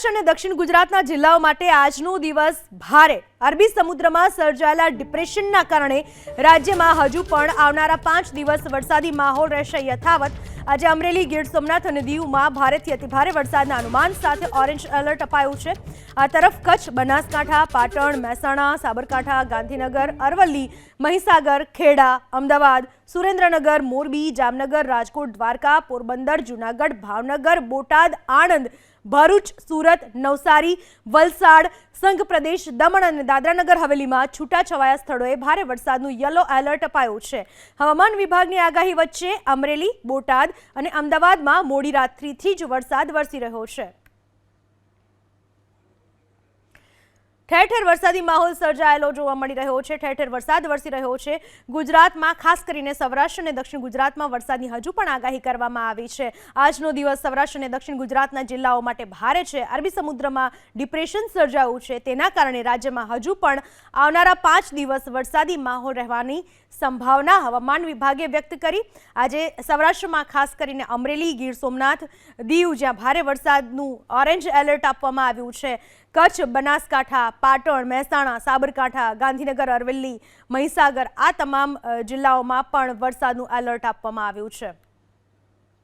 સૌરાષ્ટ્ર અને દક્ષિણ ગુજરાતના જિલ્લાઓ માટે આજનો દિવસ ભારે. અરબી સમુદ્રમાં સર્જાયેલા ડિપ્રેશનના કારણે રાજ્યમાં હજુ પણ આવનારા પાંચ દિવસ વરસાદી માહોલ રહેશે યથાવત. આજે અમરેલી, ગીર સોમનાથ અને દીવમાં ભારેથી અતિભારે વરસાદના અનુમાન સાથે ઓરેન્જ એલર્ટ અપાયું છે. આ તરફ કચ્છ, બનાસકાંઠા, પાટણ, મહેસાણા, સાબરકાંઠા, ગાંધીનગર, અરવલ્લી, મહીસાગર, ખેડા, અમદાવાદ, સુરેન્દ્રનગર, મોરબી, જામનગર, રાજકોટ, દ્વારકા, પોરબંદર, જૂનાગઢ, ભાવનગર, બોટાદ, આણંદ ભરૂચ, સુરત, નવસારી, વલસાડ, સંઘ પ્રદેશ, દમણ અને દાદરાનગર હવેલીમાં છૂટાછવાયા સ્થળોએ ભારે વરસાદનું યલો એલર્ટ અપાયું છે. હવામાન વિભાગની આગાહી વચ્ચે અમરેલી, બોટાદ અને અમદાવાદમાં મોડી રાત્રિથી જ વરસાદ વરસી રહ્યો છે. ઠેર ઠેર વરસાદી માહોલ સર્જાયેલો જોવા મળી રહ્યો છે. ઠેર ઠેર વરસાદ વરસી રહ્યો છે. ગુજરાતમાં, ખાસ કરીને સૌરાષ્ટ્ર અને દક્ષિણ ગુજરાતમાં વરસાદની હજુ પણ આગાહી કરવામાં આવી છે. આજનો દિવસ સૌરાષ્ટ્ર અને દક્ષિણ ગુજરાતના જિલ્લાઓ માટે ભારે છે. અરબી સમુદ્રમાં ડિપ્રેશન સર્જાયું છે. તેના કારણે રાજ્યમાં હજુ પણ આવનારા પાંચ દિવસ વરસાદી માહોલ રહેવાની સંભાવના હવામાન વિભાગે વ્યક્ત કરી. આજે સૌરાષ્ટ્રમાં, ખાસ કરીને અમરેલી, ગીર સોમનાથ, દીવ જ્યાં ભારે વરસાદનું ઓરેન્જ એલર્ટ આપવામાં આવ્યું છે. કચ્છ, બનાસકાંઠા પાટણ, મહેસાણા, સાબરકાંઠા, ગાંધીનગર, અરવલ્લી, મહીસાગર આ તમામ જિલ્લાઓમાં પણ વરસાદનું એલર્ટ આપવામાં આવ્યું છે.